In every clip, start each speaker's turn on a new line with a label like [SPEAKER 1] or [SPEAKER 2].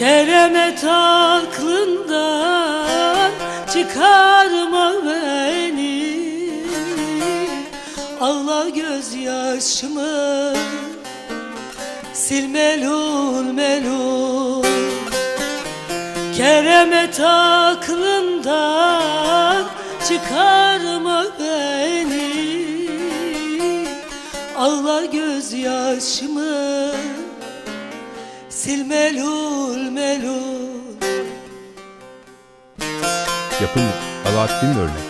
[SPEAKER 1] Keremet aklından çıkarma beni. Ağla gözyaşımı sil melul melul Keremet aklından çıkarma beni. Ağla gözyaşımı sil melul melul
[SPEAKER 2] Yapım Alaaddin Örnek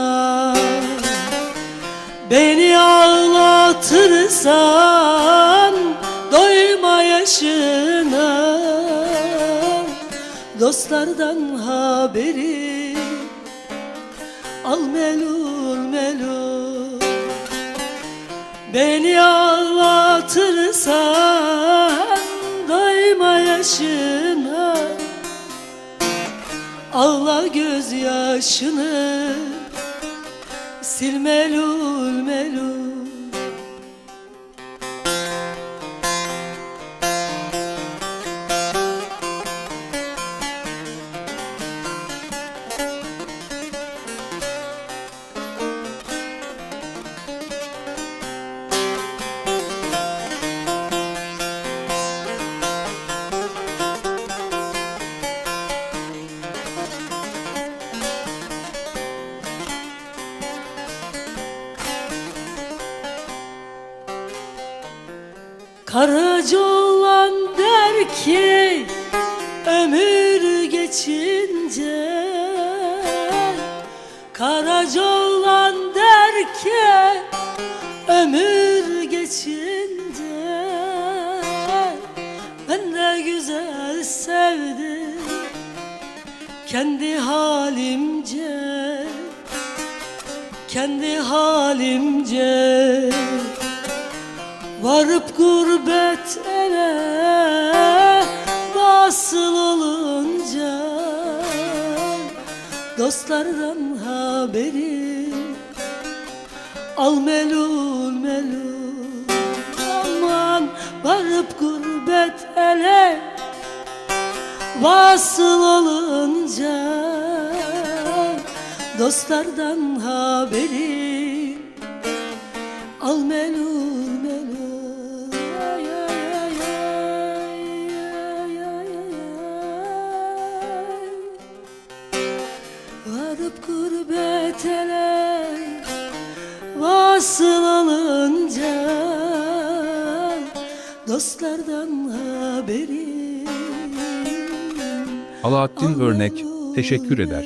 [SPEAKER 1] Beni ağlatırsan doyma yaşına. Dostlardan haberi al melul melul. Beni ağlatırsan doyma yaşına. Ağla gözyaşını sil Karaca olan der ki ömür geçince. Karaca olan der ki ömür geçince. Ben de güzel sevdim kendi halimce Kendi halimce Varıp gurbet ele Vasıl olunca Dostlardan haberi Al melul melul. Aman varıp gurbet ele Vasıl olunca Dostlardan haberi Al melul Vasıl olunca Dostlardan haberi
[SPEAKER 2] Alaaddin Örnek teşekkür eder.